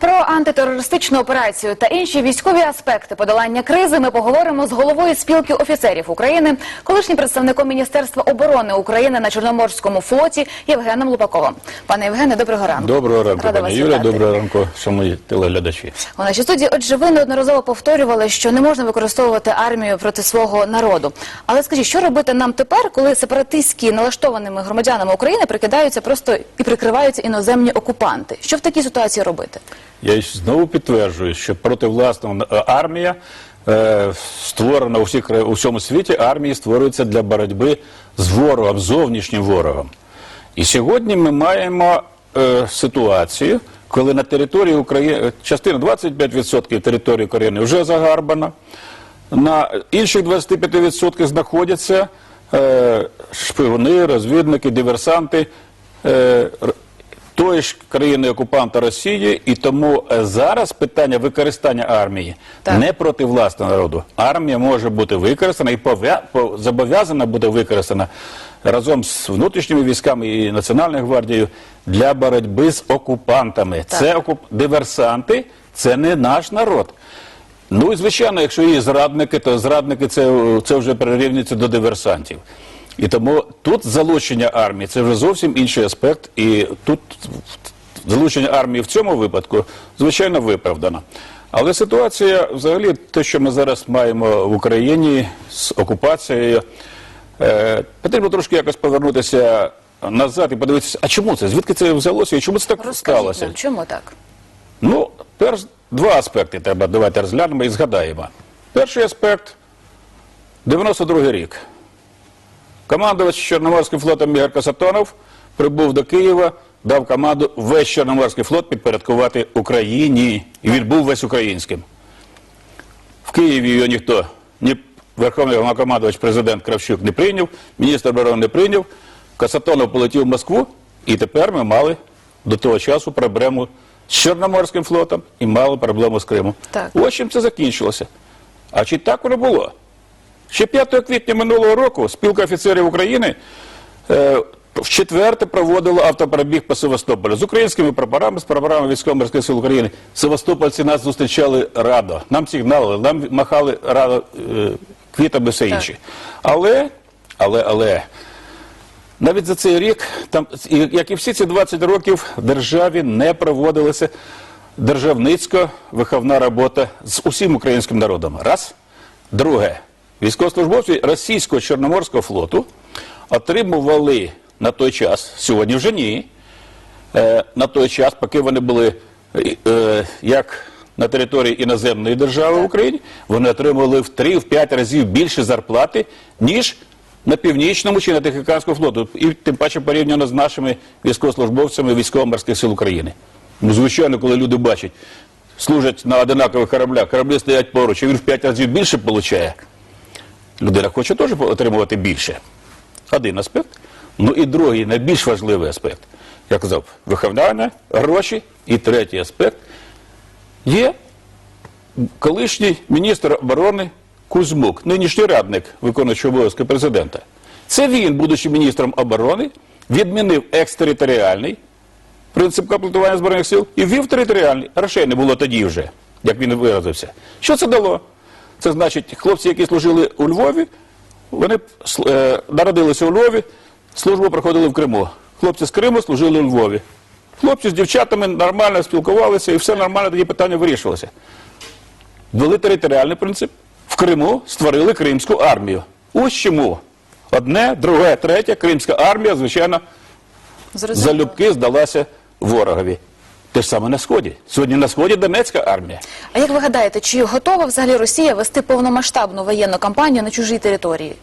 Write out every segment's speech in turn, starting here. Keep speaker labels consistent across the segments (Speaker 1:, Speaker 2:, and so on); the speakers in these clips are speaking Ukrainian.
Speaker 1: Про антитерористичну операцію та інші військові аспекти подолання кризи ми поговоримо з головою спілки офіцерів України, колишнім представником Міністерства оборони України на Чорноморському флоті Євгеном Лупаковим. Пане Євгене, доброго ранку.
Speaker 2: Доброго ранку,
Speaker 1: Рада
Speaker 2: пані Юля. Доброго ранку, шановні телеглядачі.
Speaker 1: У нашій студії, отже, ви неодноразово повторювали, що не можна використовувати армію проти свого народу. Але скажіть, що робити нам тепер, коли сепаратистські налаштованими громадянами України прикидаються просто і прикриваються іноземні окупанти? Що в такій ситуації робити?
Speaker 2: Я знову підтверджую, що противласна е, армія е, створена у, всіх, у всьому світі, армії створюються для боротьби з ворогом, зовнішнім ворогом. І сьогодні ми маємо е, ситуацію, коли на території України, частина 25% території України вже загарбана, на інших 25% знаходяться е, шпигуни, розвідники, диверсанти е, тої ж країни-окупанта Росії, і тому е, зараз питання використання армії
Speaker 1: Так.
Speaker 2: не проти власного народу. Армія може бути використана і зобов'язана буде використана разом з внутрішніми військами і Національною гвардією для боротьби з окупантами.
Speaker 1: Так.
Speaker 2: Це окуп... диверсанти, це не наш народ. Ну і звичайно, якщо є зрадники, то зрадники це, це вже прирівнюється до диверсантів. І тому тут залучення армії це вже зовсім інший аспект, і тут залучення армії в цьому випадку звичайно виправдано. Але ситуація, взагалі, те, що ми зараз маємо в Україні з окупацією, е, потрібно трошки якось повернутися назад і подивитися, а чому це? Звідки це взялося і чому це так
Speaker 1: Розкажіть
Speaker 2: сталося?
Speaker 1: нам, чому так?
Speaker 2: Ну, перш два аспекти треба давайте розглянемо і згадаємо. Перший аспект 92-й рік. Командувач Чорноморським флотом Ігор Касатонов прибув до Києва, дав команду весь Чорноморський флот підпорядкувати Україні. І він був весь українським. В Києві його ніхто, ні Верховний Головнокомандувач, президент Кравчук не прийняв, міністр оборони не прийняв. Касатонов полетів в Москву, і тепер ми мали до того часу проблему з Чорноморським флотом і мали проблему з Кримом.
Speaker 1: Так.
Speaker 2: Ось чим це закінчилося. А чи так воно було? Ще 5 квітня минулого року спілка офіцерів України е, вчетверте проводила автопробіг по Севастополю з українськими прапорами, з прапорами військово-морських сил України. Севастопольці нас зустрічали радо, нам сигналили, нам махали радо е, квітами все інше. Але, але, але, навіть за цей рік, там, як і всі ці 20 років, в державі не проводилася державницько-виховна робота з усім українським народом. Раз. Друге, військовослужбовці російського Чорноморського флоту отримували на той час, сьогодні вже ні, е, на той час, поки вони були е, як на території іноземної держави в Україні, вони отримували в 3-5 разів більше зарплати, ніж на північному чи на Тихоокеанському флоту, і тим паче порівняно з нашими військовослужбовцями військово-морських сил України. Ну, звичайно, коли люди бачать, служать на одинакових кораблях, кораблі стоять поруч, і він в 5 разів більше отримує, людина хоче теж отримувати більше. Один аспект. Ну і другий, найбільш важливий аспект. Я казав, виховання, гроші. І третій аспект є колишній міністр оборони Кузьмук, нинішній радник виконуючого обов'язки президента. Це він, будучи міністром оборони, відмінив екстериторіальний принцип комплектування збройних сил і ввів територіальний. Грошей не було тоді вже, як він виразився. Що це дало? Це значить, хлопці, які служили у Львові, вони е, народилися у Львові, службу проходили в Криму. Хлопці з Криму служили у Львові. Хлопці з дівчатами нормально спілкувалися і все нормально тоді питання вирішувалося. Ввели територіальний принцип. В Криму створили Кримську армію. Ось чому. Одне, друге, третє, Кримська армія, звичайно,
Speaker 1: Зрозуміло.
Speaker 2: залюбки здалася ворогові. Те ж саме на Сході. Сьогодні на Сході Донецька армія.
Speaker 1: А як ви гадаєте, чи готова взагалі Росія вести повномасштабну воєнну кампанію на чужій території?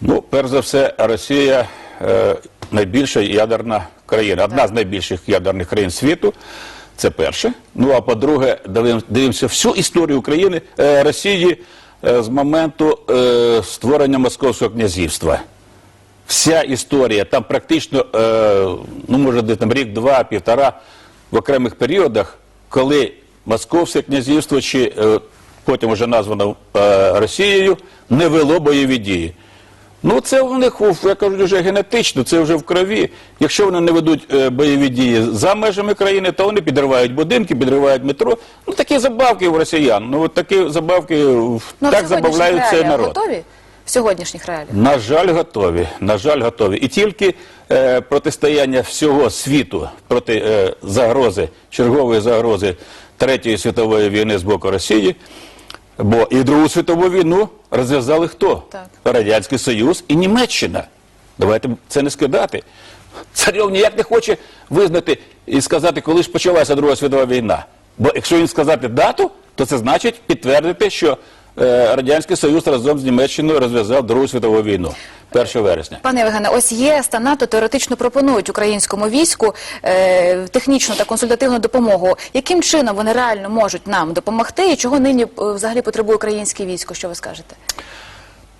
Speaker 2: Ну, перш за все, Росія е, найбільша ядерна країна, одна з найбільших ядерних країн світу. Це перше. Ну а по-друге, дивимося всю історію України е, Росії е, з моменту е, створення Московського князівства. Вся історія, там практично, е, ну може десь там рік, два, півтора в окремих періодах, коли Московське князівство, чи е, потім вже названо е, Росією, не вело бойові дії. Ну, це в них, я кажу, вже генетично, це вже в крові. Якщо вони не ведуть е, бойові дії за межами країни, то вони підривають будинки, підривають метро. Ну, такі забавки у росіян. Ну, от такі забавки,
Speaker 1: Ну, в
Speaker 2: так
Speaker 1: сьогоднішніх
Speaker 2: забавляють цей
Speaker 1: реаліях
Speaker 2: народ.
Speaker 1: готові? В сьогоднішніх реаліях?
Speaker 2: На жаль, готові. На жаль, готові. І тільки е, протистояння всього світу проти е, загрози, чергової загрози Третьої світової війни з боку Росії, бо і Другу світову війну розв'язали хто?
Speaker 1: Так.
Speaker 2: Радянський Союз і Німеччина. Давайте це не скидати. Царьов ніяк не хоче визнати і сказати, коли ж почалася Друга світова війна. Бо якщо він сказати дату, то це значить підтвердити, що Радянський Союз разом з Німеччиною розв'язав Другу світову війну 1 вересня.
Speaker 1: Пане Євгене, ось ЄС та НАТО теоретично пропонують українському війську е, технічну та консультативну допомогу. Яким чином вони реально можуть нам допомогти і чого нині е, взагалі потребує українське військо? Що ви скажете?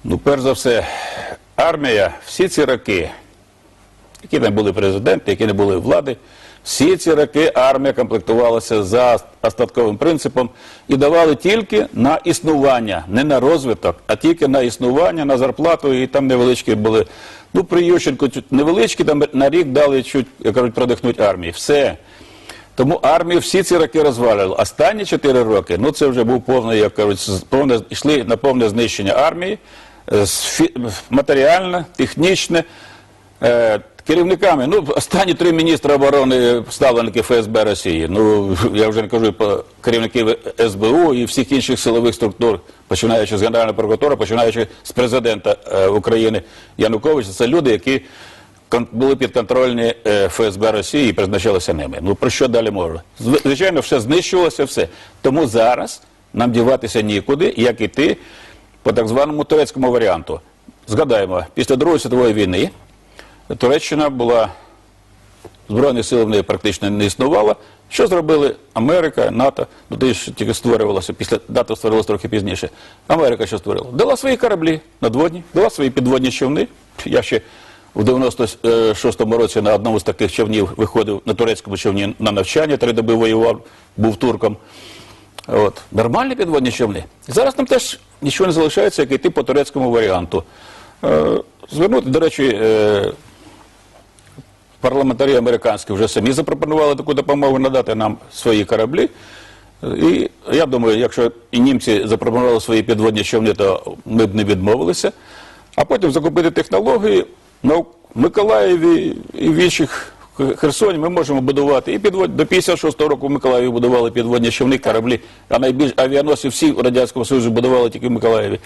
Speaker 2: Ну, перш за все, армія всі ці роки, які не були президенти, які не були влади, всі ці роки армія комплектувалася за остатковим принципом і давали тільки на існування, не на розвиток, а тільки на існування, на зарплату, і там невеличкі були. Ну, при Ющенку невеличкі, там на рік дали чуть, як кажуть, продихнути армії. Все. Тому армію всі ці роки розвалювали. Останні 4 роки, ну це вже був повний, як кажуть, повне, йшли на повне знищення армії, е, матеріальне, технічне. Керівниками, ну, останні три міністри оборони ставленики ФСБ Росії. Ну, я вже не кажу про керівників СБУ і всіх інших силових структур, починаючи з Генерального прокурора, починаючи з президента е, України Януковича. Це люди, які були підконтрольні е, ФСБ Росії і призначалися ними. Ну про що далі можна? Звичайно, все знищувалося, все. Тому зараз нам діватися нікуди, як іти по так званому турецькому варіанту. Згадаємо, після Другої світової війни Туреччина була збройних сил в неї практично не існувало. Що зробили Америка, НАТО? Ну, тоді ж тільки створювалося, після НАТО створилося трохи пізніше. Америка що створила? Дала свої кораблі надводні, дала свої підводні човни. Я ще у 96-му році на одному з таких човнів виходив на турецькому човні на навчання, три доби воював, був турком. От. Нормальні підводні човни. Зараз нам теж нічого не залишається, як йти по турецькому варіанту. Е, звернути, до речі, е, парламентарі американські вже самі запропонували таку допомогу надати нам свої кораблі. І я думаю, якщо і німці запропонували свої підводні човни, то ми б не відмовилися. А потім закупити технології на Миколаєві і в інших Херсоні ми можемо будувати і підвод... до 56-го року в Миколаєві будували підводні човни, кораблі, а найбільш авіаносці всі в Радянському Союзі будували тільки в Миколаєві.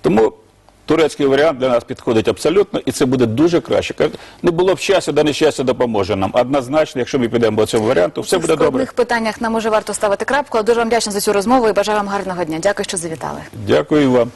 Speaker 2: Тому турецький варіант для нас підходить абсолютно, і це буде дуже краще. Не було б щастя, да нещастя допоможе нам. Однозначно, якщо ми підемо по цьому варіанту, все буде добре.
Speaker 1: складних питаннях нам уже варто ставити крапку. Дуже вам вдячна за цю розмову і бажаю вам гарного дня. Дякую, що завітали.
Speaker 2: Дякую вам.